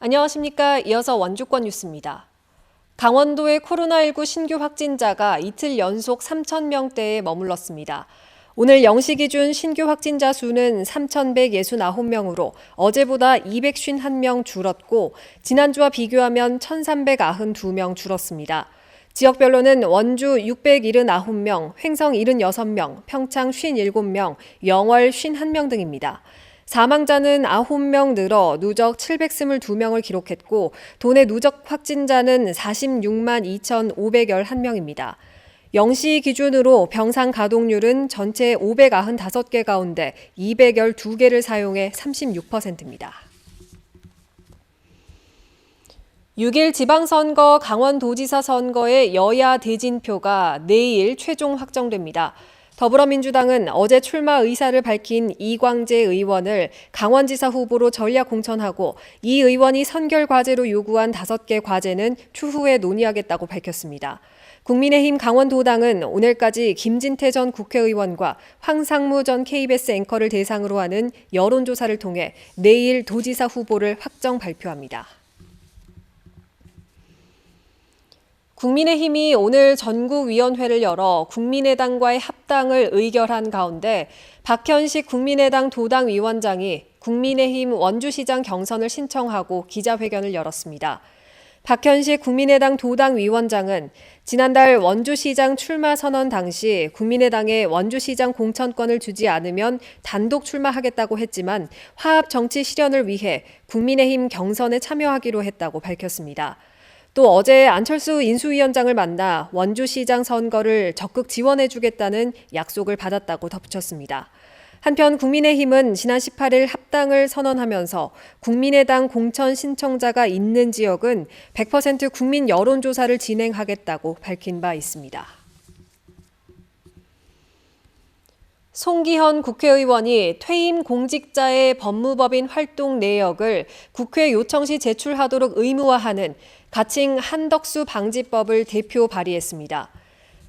안녕하십니까. 이어서 원주권 뉴스입니다. 강원도의 코로나19 신규 확진자가 이틀 연속 3,000명대에 머물렀습니다. 오늘 0시 기준 신규 확진자 수는 3,169명으로 어제보다 251명 줄었고 지난주와 비교하면 1,392명 줄었습니다. 지역별로는 원주 679명, 횡성 76명, 평창 57명, 영월 51명 등입니다. 사망자는 9명 늘어 누적 722명을 기록했고 도내 누적 확진자는 46만 2,511명입니다. 0시 기준으로 병상 가동률은 전체 595개 가운데 212개를 사용해 36%입니다. 6일 지방선거 강원도지사 선거의 여야 대진표가 내일 최종 확정됩니다. 더불어민주당은 어제 출마 의사를 밝힌 이광재 의원을 강원지사 후보로 전략 공천하고 이 의원이 선결 과제로 요구한 5개 과제는 추후에 논의하겠다고 밝혔습니다. 국민의힘 강원도당은 오늘까지 김진태 전 국회의원과 황상무 전 KBS 앵커를 대상으로 하는 여론조사를 통해 내일 도지사 후보를 확정 발표합니다. 국민의힘이 오늘 전국위원회를 열어 국민의당과의 합당을 의결한 가운데 박현식 국민의당 도당 위원장이 국민의힘 원주시장 경선을 신청하고 기자회견을 열었습니다. 박현식 국민의당 도당 위원장은 지난달 원주시장 출마 선언 당시 국민의당에 원주시장 공천권을 주지 않으면 단독 출마하겠다고 했지만 화합 정치 실현을 위해 국민의힘 경선에 참여하기로 했다고 밝혔습니다. 또 어제 안철수 인수위원장을 만나 원주시장 선거를 적극 지원해주겠다는 약속을 받았다고 덧붙였습니다. 한편 국민의힘은 지난 18일 합당을 선언하면서 국민의당 공천 신청자가 있는 지역은 100% 국민 여론조사를 진행하겠다고 밝힌 바 있습니다. 송기현 국회의원이 퇴임 공직자의 법무법인 활동 내역을 국회 요청 시 제출하도록 의무화하는 가칭 한덕수 방지법을 대표 발의했습니다.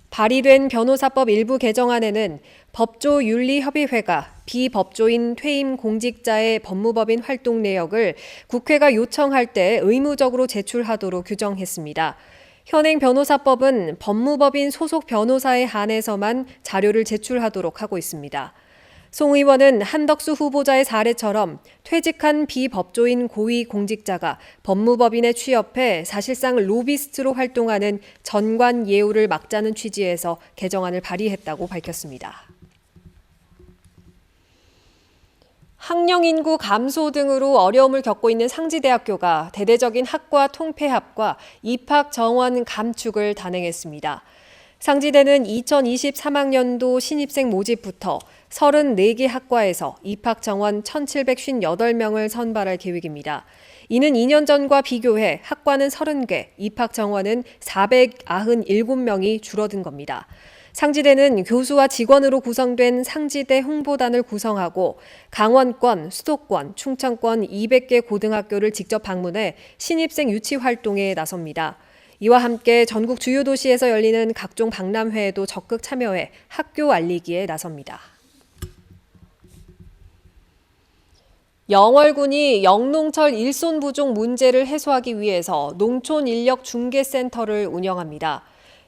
발의된 변호사법 일부 개정안에는 법조윤리협의회가 비법조인 퇴임 공직자의 법무법인 활동 내역을 국회가 요청할 때 의무적으로 제출하도록 규정했습니다. 현행 변호사법은 법무법인 소속 변호사에 한해서만 자료를 제출하도록 하고 있습니다. 송 의원은 한덕수 후보자의 사례처럼 퇴직한 비법조인 고위 공직자가 법무법인에 취업해 사실상 로비스트로 활동하는 전관 예우를 막자는 취지에서 개정안을 발의했다고 밝혔습니다. 학령 인구 감소 등으로 어려움을 겪고 있는 상지대학교가 대대적인 학과 통폐합과 입학 정원 감축을 단행했습니다. 상지대는 2023학년도 신입생 모집부터 34개 학과에서 입학 정원 1,758명을 선발할 계획입니다. 이는 2년 전과 비교해 학과는 30개, 입학 정원은 497명이 줄어든 겁니다. 상지대는 교수와 직원으로 구성된 상지대 홍보단을 구성하고 강원권, 수도권, 충청권 200개 고등학교를 직접 방문해 신입생 유치 활동에 나섭니다. 이와 함께 전국 주요 도시에서 열리는 각종 박람회에도 적극 참여해 학교 알리기에 나섭니다. 영월군이 영농철 일손 부족 문제를 해소하기 위해서 농촌 인력 중개센터를 운영합니다.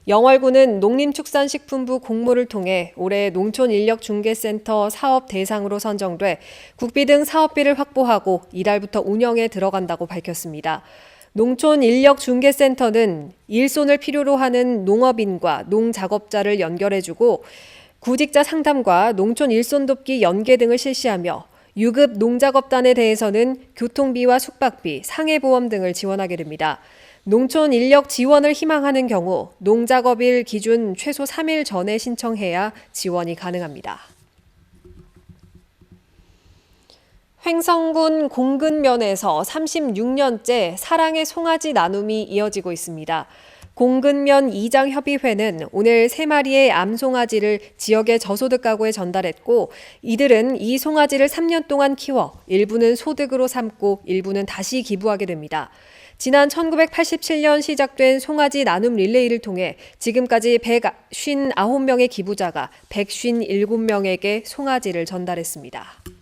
영월군은 농림축산식품부 공모를 통해 올해 농촌 인력 중개센터 사업 대상으로 선정돼 국비 등 사업비를 확보하고 이달부터 운영에 들어간다고 밝혔습니다. 농촌 인력 중개센터는 일손을 필요로 하는 농업인과 농작업자를 연결해주고 구직자 상담과 농촌 일손 돕기 연계 등을 실시하며 유급 농작업단에 대해서는 교통비와 숙박비, 상해보험 등을 지원하게 됩니다. 농촌 인력 지원을 희망하는 경우 농작업일 기준 최소 3일 전에 신청해야 지원이 가능합니다. 횡성군 공근면에서 36년째 사랑의 송아지 나눔이 이어지고 있습니다. 공근면 이장 협의회는 오늘 세 마리의 암 송아지를 지역의 저소득 가구에 전달했고 이들은 이 송아지를 3년 동안 키워 일부는 소득으로 삼고 일부는 다시 기부하게 됩니다. 지난 1987년 시작된 송아지 나눔 릴레이를 통해 지금까지 159명의 기부자가 157명에게 송아지를 전달했습니다.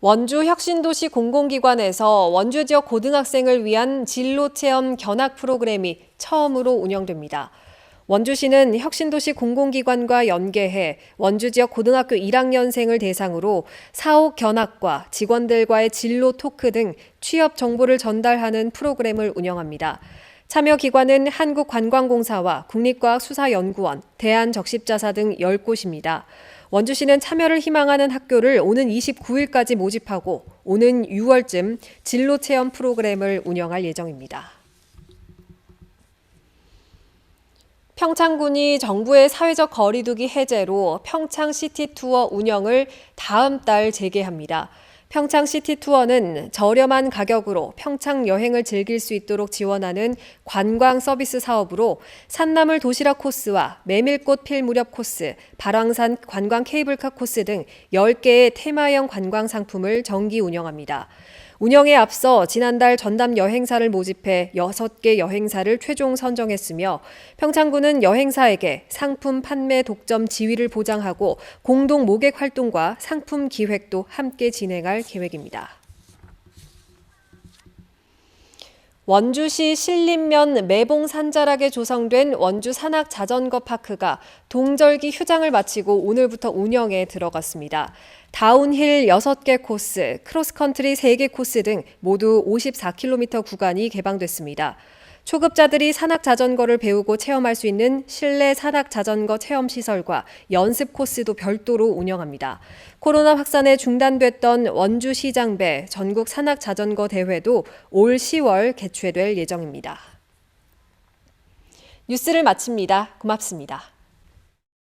원주 혁신도시 공공기관에서 원주 지역 고등학생을 위한 진로 체험 견학 프로그램이 처음으로 운영됩니다. 원주시는 혁신도시 공공기관과 연계해 원주 지역 고등학교 1학년생을 대상으로 사옥 견학과 직원들과의 진로 토크 등 취업 정보를 전달하는 프로그램을 운영합니다. 참여 기관은 한국관광공사와 국립과학수사연구원, 대한적십자사 등 10곳입니다. 원주시는 참여를 희망하는 학교를 오는 29일까지 모집하고 오는 6월쯤 진로 체험 프로그램을 운영할 예정입니다. 평창군이 정부의 사회적 거리두기 해제로 평창 시티 투어 운영을 다음 달 재개합니다. 평창 시티 투어는 저렴한 가격으로 평창 여행을 즐길 수 있도록 지원하는 관광 서비스 사업으로 산나물 도시락 코스와 메밀꽃 필 무렵 코스, 발왕산 관광 케이블카 코스 등 10개의 테마형 관광 상품을 정기 운영합니다. 운영에 앞서 지난달 전담 여행사를 모집해 6개 여행사를 최종 선정했으며 평창군은 여행사에게 상품 판매 독점 지위를 보장하고 공동 모객 활동과 상품 기획도 함께 진행할 계획입니다. 원주시 신림면 매봉 산자락에 조성된 원주 산악 자전거 파크가 동절기 휴장을 마치고 오늘부터 운영에 들어갔습니다. 다운힐 6개 코스, 크로스컨트리 3개 코스 등 모두 54km 구간이 개방됐습니다. 초급자들이 산악 자전거를 배우고 체험할 수 있는 실내 산악 자전거 체험 시설과 연습 코스도 별도로 운영합니다. 코로나 확산에 중단됐던 원주 시장배 전국 산악 자전거 대회도 올 10월 개최될 예정입니다. 뉴스를 마칩니다. 고맙습니다.